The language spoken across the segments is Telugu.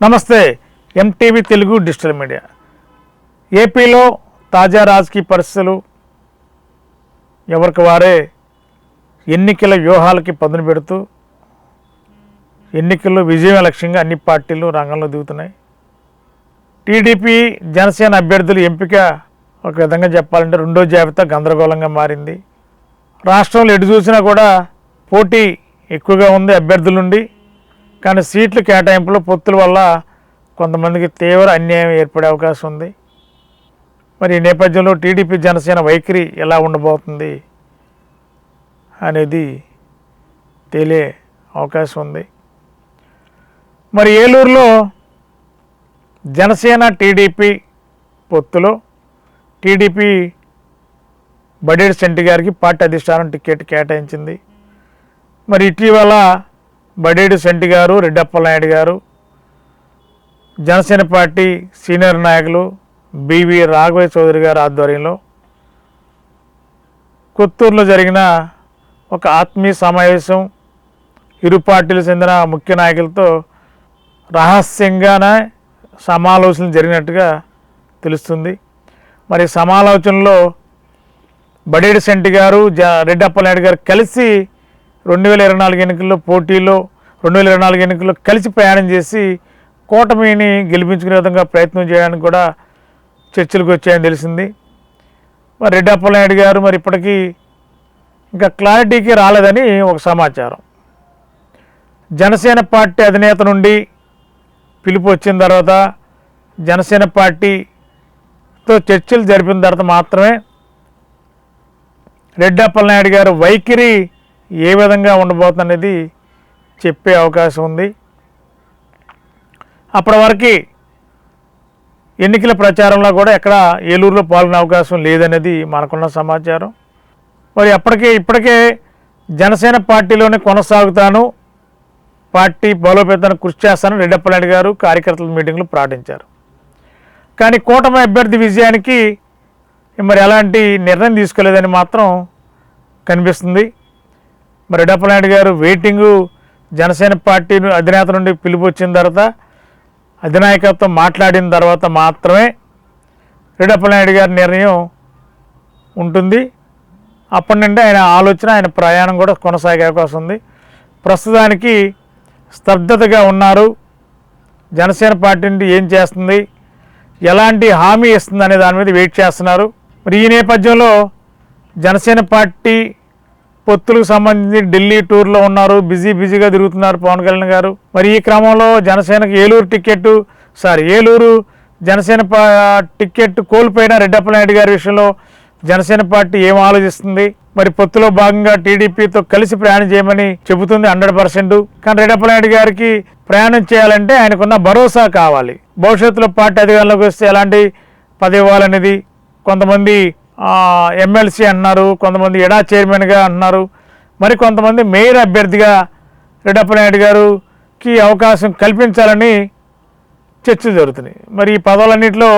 నమస్తే ఎంటీవీ తెలుగు డిజిటల్ మీడియా. ఏపీలో తాజా రాజకీయ పరిస్థితులు ఎవరికి వారే ఎన్నికల వ్యూహాలకి పదును పెడుతూ ఎన్నికల్లో విజయం లక్ష్యంగా అన్ని పార్టీలు రంగంలో దిగుతున్నాయి. టీడీపీ జనసేన అభ్యర్థుల ఎంపిక ఒక విధంగా చెప్పాలంటే రెండో జాబితా గందరగోళంగా మారింది. రాష్ట్రంలో ఎటు చూసినా కూడా పోటీ ఎక్కువగా ఉంది అభ్యర్థుల నుండి. కానీ సీట్లు కేటాయింపులో పొత్తుల వల్ల కొంతమందికి తీవ్ర అన్యాయం ఏర్పడే అవకాశం ఉంది. మరి ఈ నేపథ్యంలో టీడీపీ జనసేన వైఖరి ఎలా ఉండబోతుంది అనేది తేలే అవకాశం ఉంది. మరి ఏలూరులో జనసేన టీడీపీ పొత్తులో టీడీపీ బడేడ్ సెంటి గారికి పార్టీ అధిష్టానం టికెట్ కేటాయించింది. మరి ఇటీవల బడేడు సెంటి గారు రెడ్డప్పలనాయుడు గారు జనసేన పార్టీ సీనియర్ నాయకులు బివి రాఘవయ్య చౌదరి గారి ఆధ్వర్యంలో కొత్తూరులో జరిగిన ఒక ఆత్మీయ సమావేశం ఇరు పార్టీలకు చెందిన ముఖ్య నాయకులతో రహస్యంగానే సమాలోచనలు జరిగినట్టుగా తెలుస్తుంది. మరి సమాలోచనలో బడేడు సెంటి గారు జ రెడ్డప్పలనాయుడు గారు కలిసి రెండు వేల ఇరవై నాలుగు ఎన్నికల్లో పోటీలో రెండు వేల ఇరవై నాలుగు ఎన్నికల్లో కలిసి ప్రయాణం చేసి కూటమిని గెలిపించుకునే విధంగా ప్రయత్నం చేయడానికి కూడా చర్చలకు వచ్చాయని తెలిసింది. మరి రెడ్డప్పలనాయుడు గారు మరి ఇప్పటికీ ఇంకా క్లారిటీకి రాలేదని ఒక సమాచారం. జనసేన పార్టీ అధినేత నుండి పిలుపు వచ్చిన తర్వాత జనసేన పార్టీతో చర్చలు జరిపిన తర్వాత మాత్రమే రెడ్డప్పలనాయుడు గారు వైఖరి ఏ విధంగా ఉండబోతుందనేది చెప్పే అవకాశం ఉంది. అప్పటి వరకు ఎన్నికల ప్రచారంలో కూడా ఎక్కడ ఏలూరులో పాల్గొనే అవకాశం లేదనేది మనకున్న సమాచారం. మరి అప్పటికే ఇప్పటికే జనసేన పార్టీలోనే కొనసాగుతాను పార్టీ బలోపేతానికి కృషి చేస్తానని రెడ్డప్పలనాయుడు గారు కార్యకర్తల మీటింగ్లో ప్రకటించారు కానీ కూటమి అభ్యర్థి విజయానికి మరి ఎలాంటి నిర్ణయం తీసుకోలేదని మాత్రం కనిపిస్తుంది. మరి రెడ్డప్పలనాయుడు గారు వెయిటింగు జనసేన పార్టీ అధినేత నుండి పిలుపు వచ్చిన తర్వాత అధినాయకత్వం మాట్లాడిన తర్వాత మాత్రమే రెడ్డప్పలనాయుడు గారి నిర్ణయం ఉంటుంది. అప్పటి నుండి ఆయన ఆలోచన ఆయన ప్రయాణం కూడా కొనసాగే అవకాశం ఉంది. ప్రస్తుతానికి స్తబ్దతగా ఉన్నారు. జనసేన పార్టీ నుండి ఏం చేస్తుంది? ఎలాంటి హామీ ఇస్తుంది అనే దాని మీద వెయిట్ చేస్తున్నారు. మరి ఈ నేపథ్యంలో జనసేన పార్టీ పొత్తులకు సంబంధించి ఢిల్లీ టూర్లో ఉన్నారు. బిజీ బిజీగా తిరుగుతున్నారు పవన్ కళ్యాణ్ గారు. మరి ఈ క్రమంలో జనసేనకు ఏలూరు టికెట్ సారీ ఏలూరు జనసేన పా టికెట్ కోల్పోయిన రెడ్డప్పలనాయుడు గారి విషయంలో జనసేన పార్టీ ఏం ఆలోచిస్తుంది? మరి పొత్తులో భాగంగా టీడీపీతో కలిసి ప్రయాణం చేయమని చెబుతుంది హండ్రెడ్ పర్సెంట్. కానీ రెడ్డప్పలనాయుడు గారికి ప్రయాణం చేయాలంటే ఆయనకున్న భరోసా కావాలి. భవిష్యత్తులో పార్టీ అధికారంలోకి వస్తే ఎలాంటి పదవి ఇవ్వాలనేది కొంతమంది ఎమ్మెల్సీ అన్నారు కొంతమంది ఎడా చైర్మన్గా అన్నారు. మరి కొంతమంది మేయర్ అభ్యర్థిగా రెడ్డప్పనాయుడు గారుకి అవకాశం కల్పించాలని చర్చలు జరుగుతున్నాయి. మరి ఈ పదవులన్నింటిలో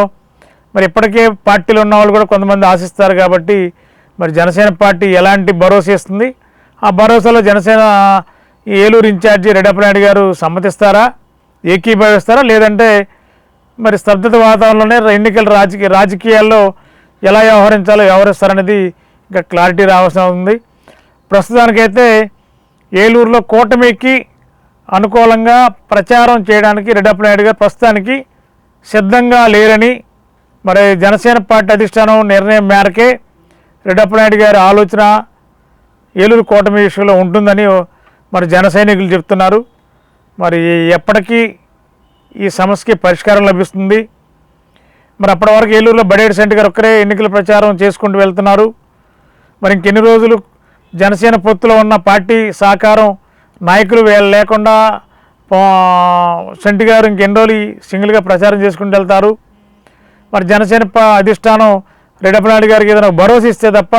మరి ఇప్పటికే పార్టీలో ఉన్న వాళ్ళు కూడా కొంతమంది ఆశిస్తారు కాబట్టి మరి జనసేన పార్టీ ఎలాంటి భరోసా ఇస్తుంది? ఆ భరోసాలో జనసేన ఏలూరు ఇన్ఛార్జి రెడ్డప్పనాయుడు గారు సమ్మతిస్తారా? ఏకీభవిస్తారా? లేదంటే మరి స్తబ్దత వాతావరణంలోనే ఎన్నికల రాజకీయ రాజకీయాల్లో ఎలా వ్యవహరించాలో వ్యవహరిస్తారనేది ఇంకా క్లారిటీ రావాల్సిన ఉంది. ప్రస్తుతానికైతే ఏలూరులో కూటమికి అనుకూలంగా ప్రచారం చేయడానికి రెడ్డప్పనాయుడు గారు ప్రస్తుతానికి సిద్ధంగా లేరని మరి జనసేన పార్టీ అధిష్టానం నిర్ణయం మేరకే రెడ్డప్పనాయుడు గారి ఆలోచన ఏలూరు కూటమి విషయంలో ఉంటుందని మరి జన సైనికులు చెప్తున్నారు. మరి ఎప్పటికీ ఈ సమస్యకి పరిష్కారం లభిస్తుంది. మరి అప్పటి వరకు ఏలూరులో బడేడు సెంట్ గారు ఒక్కరే ఎన్నికల ప్రచారం చేసుకుంటూ వెళ్తున్నారు. మరి ఇంకెన్ని రోజులు జనసేన పొత్తులో ఉన్న పార్టీ సహకారం నాయకులు వీళ్ళు లేకుండా పా- సెంటి గారు ఇంకెన్ని రోజులు సింగిల్గా ప్రచారం చేసుకుంటూ వెళ్తారు. మరి జనసేన ప- అధిష్టానం రెడ్డప్పనాయుడు గారికి ఏదైనా భరోసా ఇస్తే తప్ప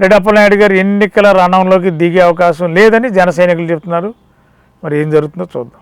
రెడ్డప్పనాయుడు గారు ఎన్నికల రణంలోకి దిగే అవకాశం లేదని జన సైనికులు చెప్తున్నారు. మరి ఏం జరుగుతుందో చూద్దాం.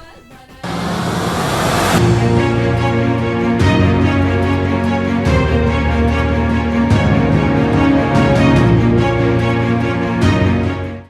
Thank you.